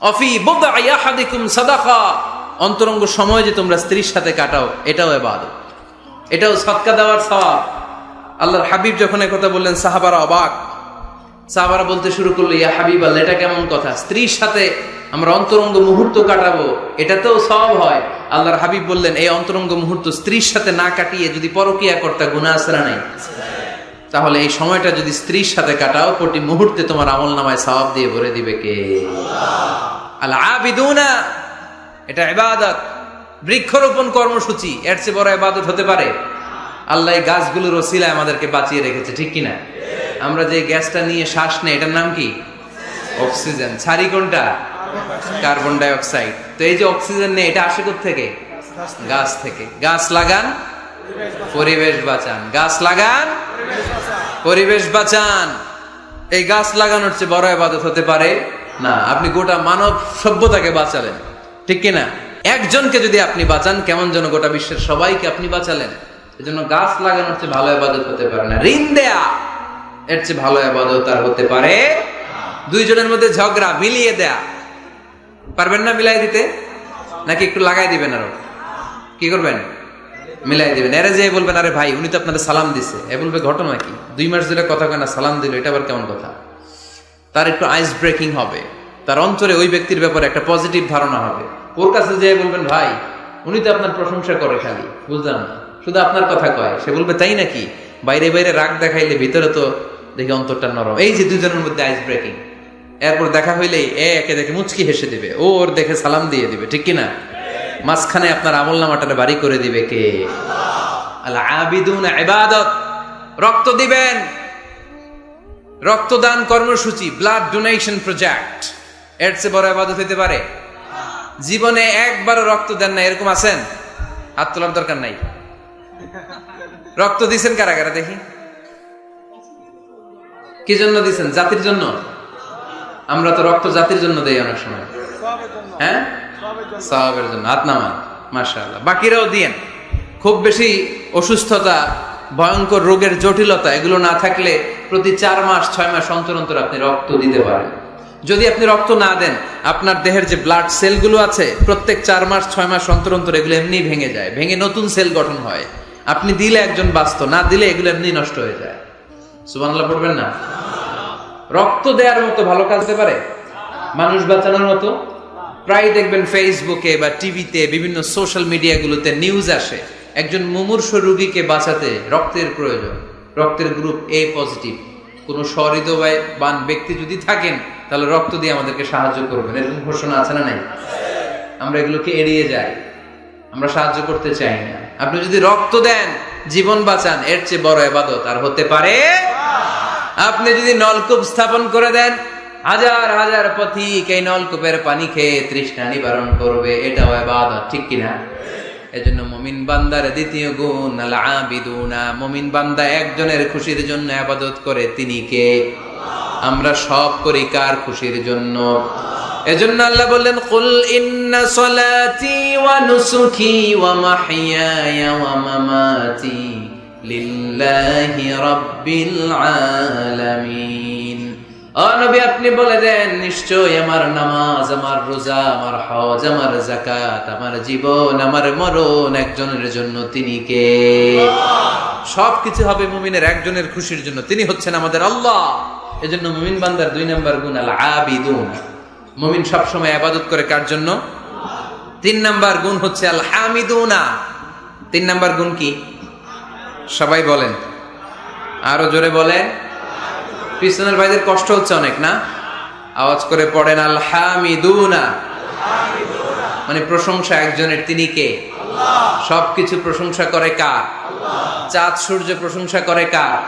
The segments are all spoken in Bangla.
অফি বোদা ইয়াহাদিকুম সাদাকা। অন্তরঙ্গ সময় যে তোমরা স্ত্রীর সাথে কাটাও, এটাও এবাদত। এটাও সৎকা দেওয়ার সওয়াব আল্লাহর হাবিব যখন কথা বললেন, সাহাবারা অবাক। সাহাবারা বলতে শুরু করল, ইয়া হাবিব আল্লাহ, এটা কেমন কথা? স্ত্রীর সাথে আমরা অন্তরঙ্গ মুহূর্ত কাটাবো, এটাতেও সব হয়। আল্লাহর হাবিব বললেন, এই অন্তরঙ্গ মুহূর্ত স্ত্রীর সাথে না কাটিয়ে যদি পরকিয়া করতে আছে না নাই। তাহলে এই সময়টা যদি স্ত্রীর সাথে কাটাও, প্রতি মুহূর্তে তোমার আমল নামায় সওয়াব দিয়ে ভরে দিবে কে? আল আবিদুনা, এটা ইবাদত। বৃক্ষরোপণ কর্মসূচি, এর চেয়ে বড় এবাদত হতে পারে। আল্লাহ এই গাছগুলোর ওসিলায় আমাদেরকে বাঁচিয়ে রেখেছে, ঠিক কিনা? আমরা যে গ্যাসটা নিয়ে শ্বাস নেই, এটার নাম কি? অক্সিজেন। ছাড়ি কোনটা? কার্বন ডাই অক্সাইড তো এই যে অক্সিজেন নেই, এটা আসে থেকে গাছ থেকে। গাছ লাগান পরিবেশ বাঁচান। গাছ লাগান। পরিবেশ বাঁচান। এই গাছ লাগানোর চেয়ে বড় ইবাদত হতে পারে না। আপনি গোটা মানব সভ্যতাকে বাঁচালেন। ঠিক কিনা একজনকে যদি আপনি বাঁচান, কেমন যেন গোটা বিশ্বের সবাইকে আপনি বাঁচালেন? এজন্য গাছ লাগানোর চেয়ে ভালো ইবাদত হতে পারে না। ঋণ দেয়া, এর চেয়ে ভালো আবাদত আর হতে পারে দুইজনের মধ্যে ঝগড়া মিলিয়ে দেয়া। পারবেন না মিলাই দিতে? নাকি একটু লাগাই দিবেন আরও? কি করবেন? মিলাই দিবেন। এরা যে বলবেন, আরে ভাই, উনি তো আপনাদের সালাম দিছে। এ বলবে, ঘটনা কি? দুই মাস ধরে কথা কয় না, সালাম দিল, এটা আবার কেমন কথা? তার একটু আইস ব্রেকিং হবে। তার অন্তরে ওই ব্যক্তির ব্যাপারে একটা পজিটিভ ধারণা হবে। ওর কাছে যে বলবেন, ভাই, উনি তো আপনার প্রশংসা করে খালি, বুঝলাম না। শুধু আপনার কথা কয়। সে বলবে, তাই নাকি? বাইরে বাইরে রাগ দেখাইলে ভিতরে তো দেখি অন্তরটা নরম। এই যে দুজনের মধ্যে আইস ব্রেকিং এরপর দেখা হইলেই এ একে দেখে মুচকি হেসে দিবে। ও ওর দেখে সালাম দিয়ে দিবে, ঠিক কিনা? মাঝখানে আপনার আমল নামাটা বাড়ি করে দিবে কে? রক্ত দিবেন। রক্তদান কর্মসূচি ব্লাড ডোনেশন প্রজেক্ট এর চেয়ে বড় ইবাদত হতে পারে? জীবনে একবারও রক্ত দেন না, এরকম আছেন? হাত তোলার দরকার নাই। রক্ত দিছেন কারা কারা দেখি? কি জন্য দিছেন? জাতির জন্য? আমরা তো রক্ত জাতির জন্য দেই অনেক সময়। হ্যাঁ? সওয়াবের জন্য হাত নামান, মাশাআল্লাহ। বাকিরাও দিয়েন। খুব বেশি অসুস্থতা, ভয়ঙ্কর রোগের জটিলতা, এগুলো না থাকলে প্রতি চার মাস, ছয় মাস অন্তর অন্তর আপনি রক্ত দিতে পারেন। যদি আপনি রক্ত না দেন, আপনার দেহের যে ব্লাড সেলগুলো আছে, প্রত্যেক চার মাস, ছয় মাস অন্তর অন্তর এগুলো এমনি ভেঙে যায়, ভেঙে নতুন সেল গঠন হয়। আপনি দিলে একজন বাঁচত, না দিলে এগুলো এমনি নষ্ট হয়ে যায়। সুবহানাল্লাহ পড়বেন না? রক্ত দেওয়ার মতো ভালো কাজতে পারে? মানুষ বাঁচানোর মতো? প্রায় দেখবেন ফেসবুকে বা টিভিতে বিভিন্ন সোশ্যাল মিডিয়াগুলোতে নিউজ আসে। একজন মুমূর্ষ রুগীকে বাঁচাতে রক্তের প্রয়োজন। রক্তের গ্রুপ এ পজিটিভ কোনো সহৃদয়বান ব্যক্তি যদি থাকেন, তাহলে রক্ত দিয়ে আমাদেরকে সাহায্য করবেন। এরকম ঘোষণা আছে না নাই? আমরা এগুলোকে এড়িয়ে যাই। আমরা সাহায্য করতে চাই না। আপনি যদি রক্ত দেন, জীবন বাঁচান, এর চেয়ে বড় এবাদত আর হতে পারে? আপনি যদি নলকূপ স্থাপন করে দেন হাজার হাজার পথিক এই নলকূপের পানি খেয়ে তৃষ্ণা নিবারণ করবে, এটাও এবাদত, ঠিক কিনা? এজন্য মমিন বান্দার দ্বিতীয় গুণ আবিদুনা মমিন বান্দা একজনের খুশির জন্য আবাদত করে, তিনি কে? আমরা সব করি কার খুশির জন্য? এজন্য আল্লাহ বললেন, কুল ইন্না সলাতি ওয়া নুসুকি ওয়া মাহইয়ায়া ওয়া মামাতি লিল্লাহি রাব্বিল আলামিন। নবী, আপনি বলে দেন নিশ্চয় আমার নামাজ, আমার রোজা, আমার হজ, আমার জাকাত আমার জীবন, আমার মরণ একজনের জন্য তিনি কে? সব কিছু হবে মুমিনের একজনের খুশির জন্য। তিনি হচ্ছেন আমাদের আল্লাহ। এজন্য মুমিন বান্দার দুই নম্বর গুণ আল আবিদুন মুমিন সবসময় আবাদত করে কার জন্য? তিন নাম্বার গুণ হচ্ছে আল হামিদুনা তিন নাম্বার গুণ কি? সবাই বলেন। আরও জোরে বলেন। পিছনের ভাইদের কষ্ট হচ্ছে অনেক, না? আওয়াজ করে পড়েন আল মানে প্রশংসা একজনের, তিনি কে? সবকিছু প্রশংসা করে কার? চাঁদ সূর্য প্রশংসা করে কার?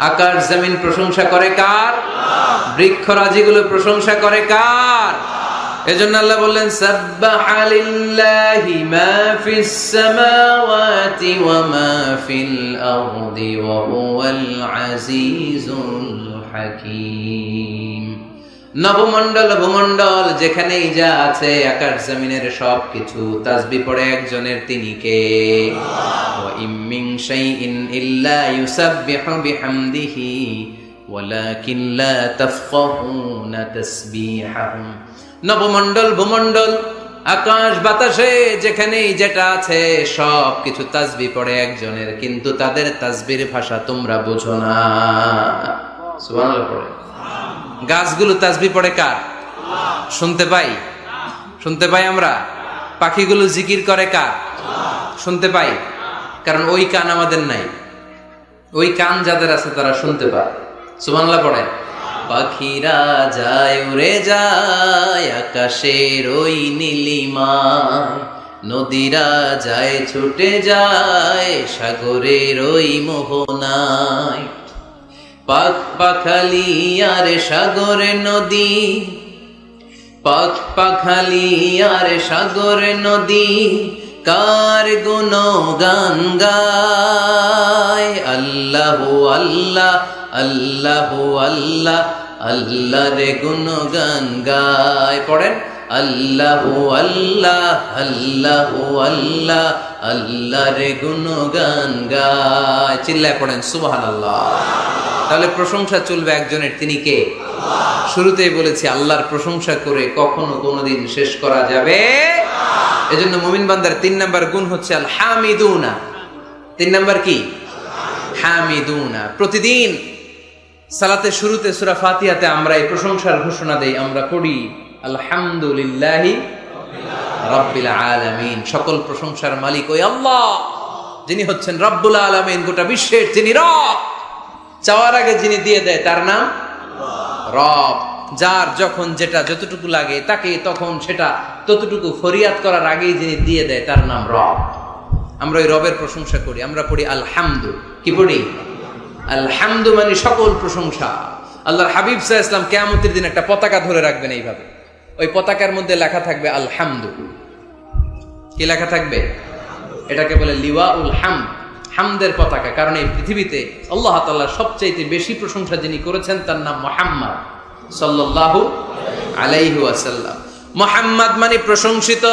আকাশ জমিন প্রশংসা করে কার? বৃক্ষরাজিগুলো প্রশংসা করে কার? এজন্য আল্লাহ বললেন, সাব্বাহা লিল্লাহি মা ফিস সামাওয়াতি ওয়া মা ফিল আরদি ওয়া হুয়াল হাকিম। নবমণ্ডল যেখানেই যা আছে, আকাশ জমিনের সব কিছু তাসবি পড়ে একজনের তিনি কে? ইমিং ইল্লা বিহামদিহি, ওয়ালাকিন লা তাফকাহুনা তাসবিহাহুম আকাশ বাতাসে, যেখানেই যেটা আছে সব কিছু তাসবি পড়ে একজনের, কিন্তু তাদের তাসবির ভাষা তোমরা বুঝো না। গাছগুলো তাসবি পড়ে কার? শুনতে পাই? শুনতে পাই আমরা? পাখিগুলো জিকির করে কার? শুনতে পাই? কারণ ওই কান আমাদের নাই। ওই কান যাদের আছে তারা শুনতে পায়। সুবহানাল্লাহ পড়ে। পাখিরা যায়, উড়ে যায়, আকাশের ওই নীলিমায়। নদীরা যায়, ছুটে যায়, সাগরের ওই মোহনায়। পাখ পাখালি আর সাগরে নদী। পাখ পাখালি আর সাগর নদী, কার গুণ গান গায়? আল্লাহ আল্লাহ আল্লাহ আল্লাহ আল্লাহ রে গুণ গান গায়। পড়েন, আল্লাহ আল্লাহ আল্লাহ আল্লাহ আল্লাহ রে গুণ গান গায়। চিল্লায় পড়েন সুবহান আল্লাহ তাহলে প্রশংসা চলবে একজনের, তিনি কে? শুরুতেই বলেছি, আল্লাহর প্রশংসা করে কখনো কোনোদিন শেষ করা যাবে এজন্য মুমিন বান্দার তিন নাম্বার গুণ হচ্ছে আল হামিদুনা তিন নাম্বার কি? হামিদুনা। প্রতিদিন সালাতে শুরুতে সুরা ফাতিহাতে আমরা এই প্রশংসার ঘোষণা দেই, আমরা পড়ি, আলহামদুলিল্লাহি রাব্বিল আলামিন। সকল প্রশংসার মালিক ওই আল্লাহ, যিনি হচ্ছেন রব্বুল আলামিন, গোটা বিশ্বের যিনি রব। চাওয়ার আগে যিনি দিয়ে দেয়, তার নাম? রব। যার যখন যেটা যতটুকু লাগে তাকে তখন সেটা ততটুকু ফরিয়াদ করার আগেই যিনি দিয়ে দেয়, তার নাম রব। আমরা ওই রবের প্রশংসা করি, আমরা পড়ি আলহামদু। কি পড়ি? আলহামদু মানে সকল প্রশংসা। আল্লাহর হাবিব সাহা ইসলাম কেয়ামতের দিন একটা পতাকা ধরে রাখবেন এইভাবে। ওই পতাকার মধ্যে লেখা থাকবে আলহামদু। কি লেখা থাকবে? এটাকে বলে লিওয়া উল হাম হামদের পতাকা, কারণ এই পৃথিবীতে আল্লাহ তাল্লাহ সবচাইতে বেশি প্রশংসা যিনি করেছেন তার নাম মোহাম্মদ সাল্লাল্লাহু আলাইহু আসাল্লাম মোহাম্মদ মানে প্রশংসিত।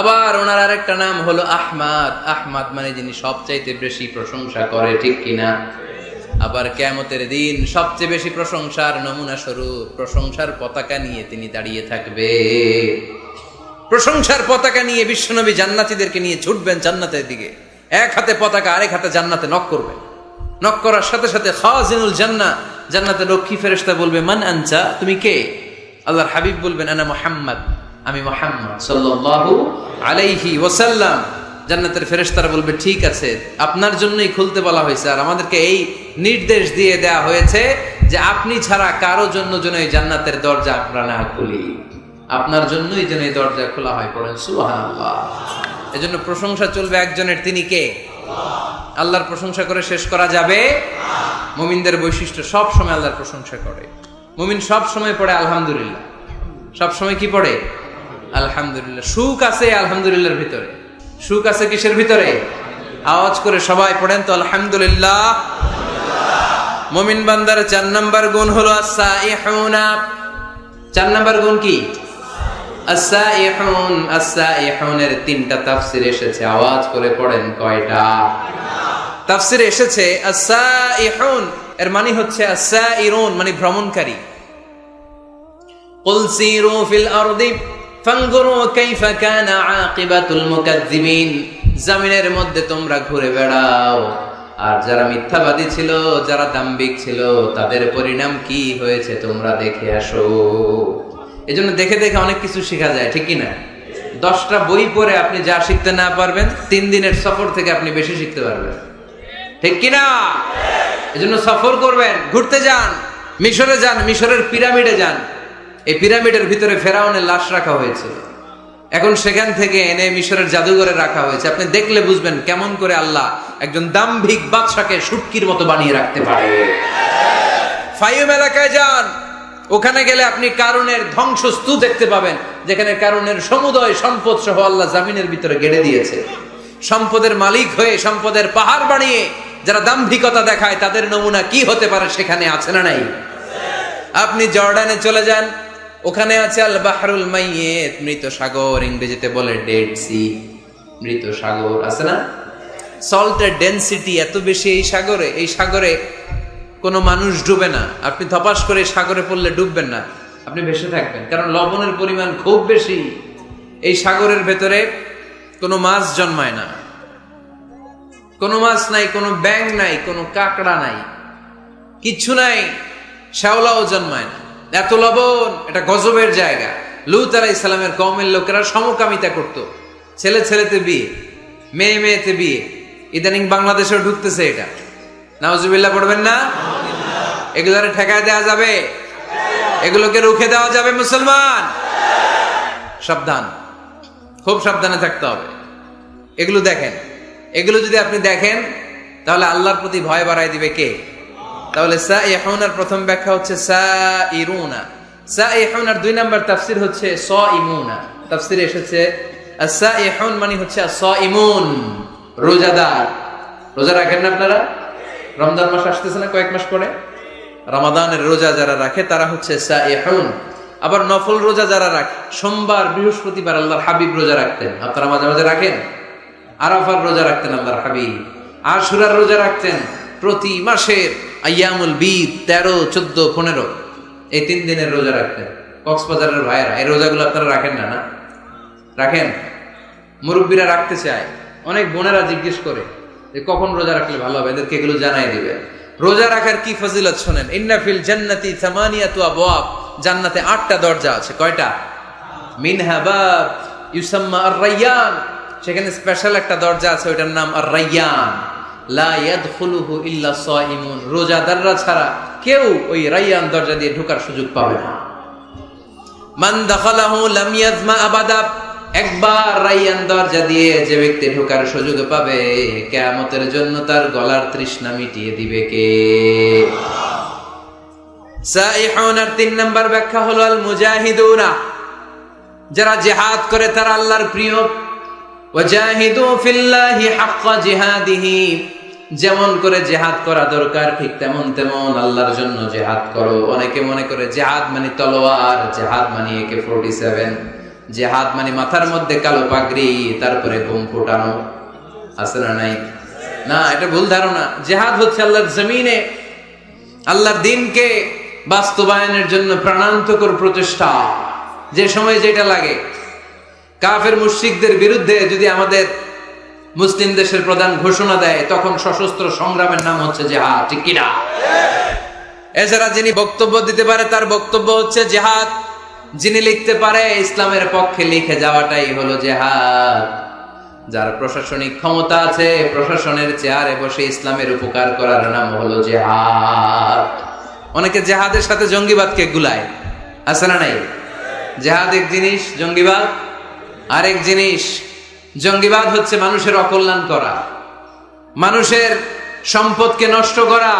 আবার ওনার আরেকটা নাম হলো আহমাদ। আহমাদ মানে যিনি সবচাইতে বেশি প্রশংসা করে, ঠিক কিনা? আবার কেমতের দিন সবচেয়ে বেশি প্রশংসার নমুনা স্বরূপ, প্রশংসার পতাকা নিয়ে তিনি দাঁড়িয়ে থাকবে। প্রশংসার পতাকা নিয়ে বিশ্বনবী জান্নাতীদেরকে নিয়ে ছুটবেন জান্নাতের দিকে। এক হাতে পতাকা, আরেক হাতে জান্নাতে নক করবে। নক করার সাথে সাথে খাজিনুল জান্না জান্নাতে লক্ষ্মী ফেরেশতা বলবে, মান আনচা তুমি কে? আল্লাহর হাবিব বলবেন, আনা মোহাম্মদ। আমি মোহাম্মদ সাল্লাল্লাহু আলাইহি ওয়াসাল্লাম। জান্নাতের ফেরেশতারা বলবে, ঠিক আছে, আপনার জন্যই খুলতে বলা হয়েছে। আর আমাদেরকে এই নির্দেশ দিয়ে দেয়া হয়েছে যে আপনি ছাড়া কারও জন্য যেন এই জান্নাতের দরজা আমরা না খুলি। আপনার জন্যই যেন এই দরজা খোলা হয় পড়েন সুবহানাল্লাহ। এজন্য প্রশংসা চলবে একজনের, তিনি কে? আল্লাহর প্রশংসা করে শেষ করা যাবে। মুমিনদের বৈশিষ্ট্য, সব সময় আল্লাহর প্রশংসা করে। মুমিন সব সময় পড়ে, আলহামদুলিল্লাহ। সব সময় কি পড়ে? আলহামদুলিল্লাহ। সুখ আছে আলহামদুলিল্লাহর ভিতরে। সুখ আছে কিসের ভিতরে? আওয়াজ করে সবাই পড়েন তো, আলহামদুলিল্লাহ। মুমিন বান্দার চার নাম্বার গুণ হলো চার নাম্বার গুণ কি? আসাইহুন তিনটা তাফসীর এসেছে। আওয়াজ করে পড়েন কয়টা? তাফসীর এসেছে আসাইহুন এর মানে হচ্ছে আসাইরুন মানে ভ্রমণকারী। কুল ফিল আরদি কাইফা কানা আকিবাতুল মুকাজ্জিবিন জমিনের মধ্যে তোমরা ঘুরে বেড়াও। আর যারা মিথ্যাবাদী ছিল, যারা দাম্বিক ছিল, তাদের পরিণাম কি হয়েছে তোমরা দেখে আসো। এজন্য দেখে দেখে অনেক কিছু শেখা যায়, ঠিক না? দশটা বই পড়ে আপনি যা শিখতে না পারবেন, তিন দিনের সফর থেকে আপনি বেশি শিখতে পারবেন। ঠিক কিনা এজন্য সফর করবেন, ঘুরতে যান, মিশরে যান, মিশরের পিরামিডে যান। এই পিরামিডের ভিতরে ফেরাউনের লাশ রাখা হয়েছিল। এখন সেখান থেকে এনে মিশরের জাদুঘরে রাখা হয়েছে। আপনি দেখলে বুঝবেন কেমন করে আল্লাহ একজন দাম্ভিক বাদশাকে সুটকির মতো বানিয়ে রাখতে পারে। ফাইম এলাকায় যান ওখানে গেলে আপনি কারণের ধ্বংসস্তু দেখতে পাবেন, যেখানে কারণের সমুদয় সম্পদ সহ আল্লাহ জামিনের ভিতরে গেড়ে দিয়েছে। সম্পদের মালিক হয়ে সম্পদের পাহাড় বানিয়ে যারা দাম্ভিকতা দেখায়, তাদের নমুনা কি হতে পারে সেখানে আছে না নাই? আপনি জর্ডানে চলে যান, ওখানে আছে আল বাহরুল মাইয়েত, মৃত সাগর, ইংরেজিতে বলে ডেড সি। মৃত সাগর, আছে না? সল্টের ডেনসিটি এত বেশি এই সাগরে এই সাগরে কোনো মানুষ ডুবে না। আপনি ধপাস করে সাগরে পড়লে ডুববেন না। আপনি ভেসে থাকবেন। কারণ লবণের পরিমাণ খুব বেশি। এই সাগরের ভেতরে কোনো মাছ জন্মায় না। কোনো মাছ নাই, কোনো ব্যাং নাই, কোনো কাঁকড়া নাই। কিচ্ছু নাই, শ্যাওলাও জন্মায় না। এত লবণ, এটা গজবের জায়গা। লুত আলাহ ইসলামের কমের লোকেরা সমকামিতা করত। ছেলে ছেলেতে বিয়ে, মেয়ে মেয়েতে বিয়ে। ইদানিং বাংলাদেশেও ঢুকতেছে এটা। নাওজুবিল্লাহ পড়বেন না? এগুলোরে ঠেকায় দেওয়া যাবে। এগুলোকে রুখে দেওয়া যাবে মুসলমান। সাবধান। খুব সাবধানে থাকতে হবে। এগুলো দেখেন। এগুলো যদি আপনি দেখেন, তাহলে আল্লাহর প্রতি ভয় বাড়াই দিবে কে? তাহলে সা ইহুনার প্রথম ব্যাখ্যা হচ্ছে সা ইরুনা সা ইহুনার দুই নাম্বার তাফসির হচ্ছে স ইমুনা তাফসিরে এসেছে সা ইহুন মানে হচ্ছে স ইমুন রোজাদার। রোজা রাখেন না আপনারা? রমজান মাস আসতেছে না কয়েক মাস পরে? রমাদানের রোজা যারা রাখে, তারা হচ্ছে আবার নফল রোজা যারা রাখে, সোমবার, বৃহস্পতিবার আল্লাহর হাবিব রোজা রাখতেন। আপনারা মাঝে মাঝে রাখেন? আরাফার রোজা রাখতেন আল্লাহর হাবিব। আশুরার রোজা রাখতেন প্রতি মাসের আয়ামুল বিদ তেরো, চোদ্দ, পনেরো। এই তিন দিনের রোজা রাখতেন। কক্সবাজারের ভাইয়েরা, এই রোজাগুলো আপনারা রাখেন না না? রাখেন? মুরব্বীরা রাখতে চায়। অনেক বোনেরা জিজ্ঞেস করে কখন রোজা রাখলে ভালো হবে? এদেরকে এগুলো জানাই দিবে। রোজা রাখার কি ফজিলত শোনেন? ইন্নাফিল জান্নাতি সামানিয়াতু আবওয়াব। জান্নাতে আটটা দরজা আছে। কয়টা? মিনহা বাব, ইউসাম্মা আর রাইয়ান সেখানে স্পেশাল একটা দরজা আছে, ওইটার নাম আর রাইয়ান লা ইয়াদখুলুহু ইল্লা সাইমুন। রোজাদাররা ছাড়া কেউ ওই রাইয়ান দরজা দিয়ে ঢোকার সুযোগ পাবে না। মান দাখালাহু লাম ইয়াজমা আবাদা। একবার রাইয়ান দরজা দিয়ে যে ব্যক্তি ঢোকার সুযোগ পাবে, কেয়ামতের জন্য তার গলার তৃষ্ণা মিটিয়ে দিবে কে? তিন নাম্বার ব্যাখ্যা হলো আল মুজাহিদুনা যারা জিহাদ করে তারা আল্লাহর প্রিয়। ওয়াজাহিদু ফিল্লাহি হাক্কা জিহাদিহি। যেমন করে জেহাদ করা দরকার, ঠিক তেমন তেমন আল্লাহর জন্য জেহাদ করো। অনেকে মনে করে জেহাদ মানে তলোয়ার, জেহাদ মানে একে ফোরটি সেভেন জেহাদ মানে মাথার মধ্যে কালো পাগড়ি, তারপরে বোম ফোটানো। আছে না নাই? না, এটা ভুল ধারণা। জেহাদ হচ্ছে আল্লাহর জমিনে। আল্লাহর দিনকে বাস্তবায়নের জন্য প্রাণান্তকর প্রচেষ্টা। যে সময় যেটা লাগে। কাফের মুশরিকদের বিরুদ্ধে যদি আমাদের মুসলিম দেশের প্রধান ঘোষণা দেয়, তখন সশস্ত্র সংগ্রামের নাম হচ্ছে জেহাদ, ঠিক কিনা? এছাড়া যিনি বক্তব্য দিতে পারে, তার বক্তব্য হচ্ছে জেহাদ যিনি লিখতে পারে, ইসলামের পক্ষে লিখে যাওয়াটাই হলো জেহাদ। যার প্রশাসনিক ক্ষমতা আছে, প্রশাসনের চেয়ারে বসে ইসলামের উপকার করার নাম হলো জেহাদ। অনেকে জেহাদের সাথে জঙ্গিবাদকে গুলায়। আছে না নাই? জেহাদ এক জিনিস, জঙ্গিবাদ। আরেক জিনিস, জঙ্গিবাদ হচ্ছে মানুষের অকল্যাণ করা। মানুষের সম্পদকে নষ্ট করা।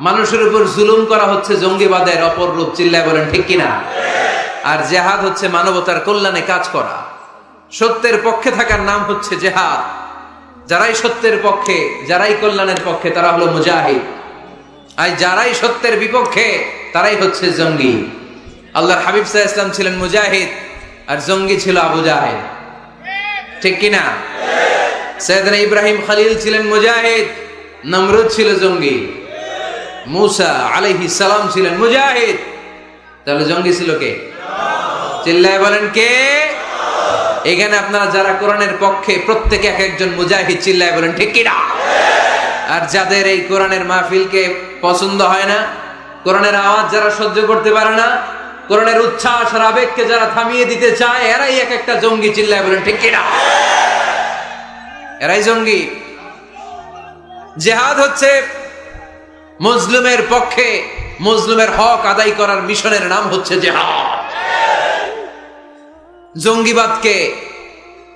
মানুষের উপর জুলুম করা হচ্ছে জঙ্গিবাদের অপর রূপ। চিল্লায় বলেন, ঠিক কিনা? আর জেহাদ হচ্ছে মানবতার কল্যাণে কাজ করা। সত্যের পক্ষে থাকার নাম হচ্ছে জেহাদ। যারাই সত্যের পক্ষে, যারাই কল্যাণের পক্ষে, তারা হলো মুজাহিদ। আর যারাই সত্যের বিপক্ষে, তারাই হচ্ছে জঙ্গি। আল্লাহর হাবিব সাহা ইসলাম ছিলেন মুজাহিদ, আর জঙ্গি ছিল আবু জাহেদ ঠিক কিনা? সৈয়দনা ইব্রাহিম খালিল ছিলেন মুজাহিদ, নমরুদ ছিল জঙ্গি। মুসা আলাইহি সালাম ছিলেন মুজাহিদ। তাহলে জঙ্গি ছিল কে? চিল্লায় বলেন কে? এখানে আপনারা যারা কোরআনের পক্ষে প্রত্যেকে এক একজন মুজাহিদ চিল্লায় বলেন, ঠিক কিনা আর যাদের এই কোরআনের মাহফিলকে পছন্দ হয় না, কোরআনের আওয়াজ যারা সহ্য করতে পারে না, কোরআনের উচ্ছ্বাস আর আবেগকে যারা থামিয়ে দিতে চায়, এরাই এক একটা জঙ্গি চিল্লায় বলেন, ঠিক কিনা এরাই জঙ্গি। জেহাদ হচ্ছে মজলুমের পক্ষে মজলুমের হক আদায় করার মিশনের নাম হচ্ছে জেহাদ। জঙ্গিবাদকে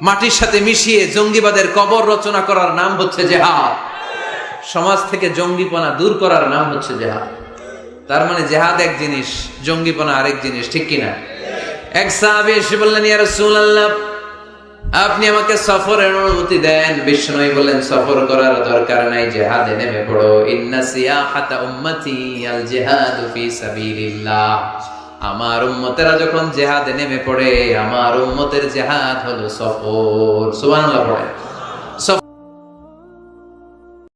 মাটির সাথে মিশিয়ে জঙ্গিবাদের কবর রচনা করার নাম হচ্ছে জেহাদ। সমাজ থেকে জঙ্গিপনা দূর করার নাম হচ্ছে জেহাদ। তার মানে জেহাদ এক জিনিস, জঙ্গিপনা আরেক জিনিস, ঠিক কিনা এক সাহাবি এসে বললেন আপনি আমাকে সফরের অনুমতি দেন। বিষ্ণুই বললেন, সফর করার দরকার নাই, জেহাদে নেমে পড়ো। উম্মতি আল ফি সাবিলিল্লাহ। আমার উম্মতেরা যখন জেহাদে নেমে পড়ে আমার উম্মতের জেহাদ হলো সফর। সুবহানাল্লাহ পড়ে।